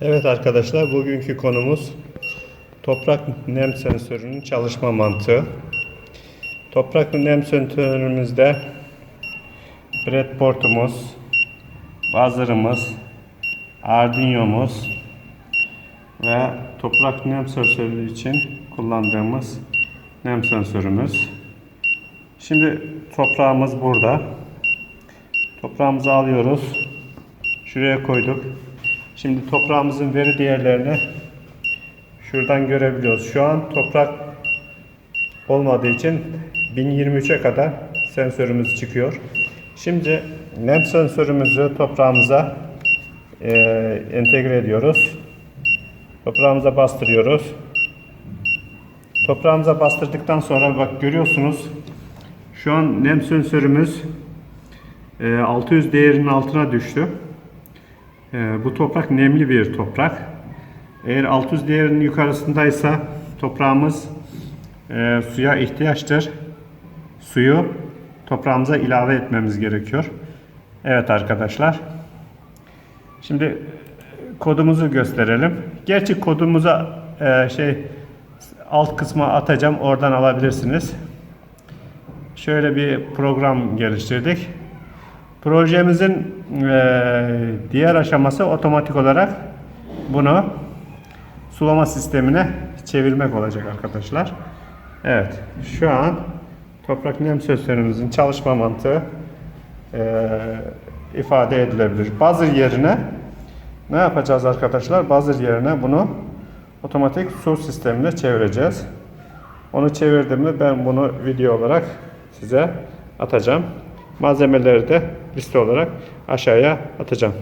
Evet arkadaşlar bugünkü konumuz toprak nem sensörünün çalışma mantığı. Toprak nem sensörümüzde breadboard'umuz, buzzer'ımız, Arduino'muz ve toprak nem sensörü için kullandığımız nem sensörümüz. Şimdi toprağımız burada. Toprağımızı alıyoruz. Şuraya koyduk. Şimdi toprağımızın veri değerlerini şuradan görebiliyoruz. Şu an toprak olmadığı için 1023'e kadar sensörümüz çıkıyor. Şimdi nem sensörümüzü toprağımıza e, entegre ediyoruz. Toprağımıza bastırıyoruz. Toprağımıza bastırdıktan sonra bak görüyorsunuz şu an nem sensörümüz e, 600 değerinin altına düştü. E, bu toprak nemli bir toprak. Eğer 600 değerinin yukarısındaysa toprağımız e, suya ihtiyaçtır. Suyu toprağımıza ilave etmemiz gerekiyor. Evet arkadaşlar. Şimdi kodumuzu gösterelim. Gerçi kodumuza e, şey alt kısma atacağım. Oradan alabilirsiniz. Şöyle bir program geliştirdik. Projemizin eee, diğer aşaması otomatik olarak bunu sulama sistemine çevirmek olacak arkadaşlar. Evet, şu an toprak nem sensörümüzün çalışma mantığı eee, ifade edilebilir. Buzzer yerine ne yapacağız arkadaşlar? Buzzer yerine bunu otomatik su sistemine çevireceğiz. Onu çevirdim ben bunu video olarak size atacağım. Malzemeleri de liste olarak aşağıya atacağım.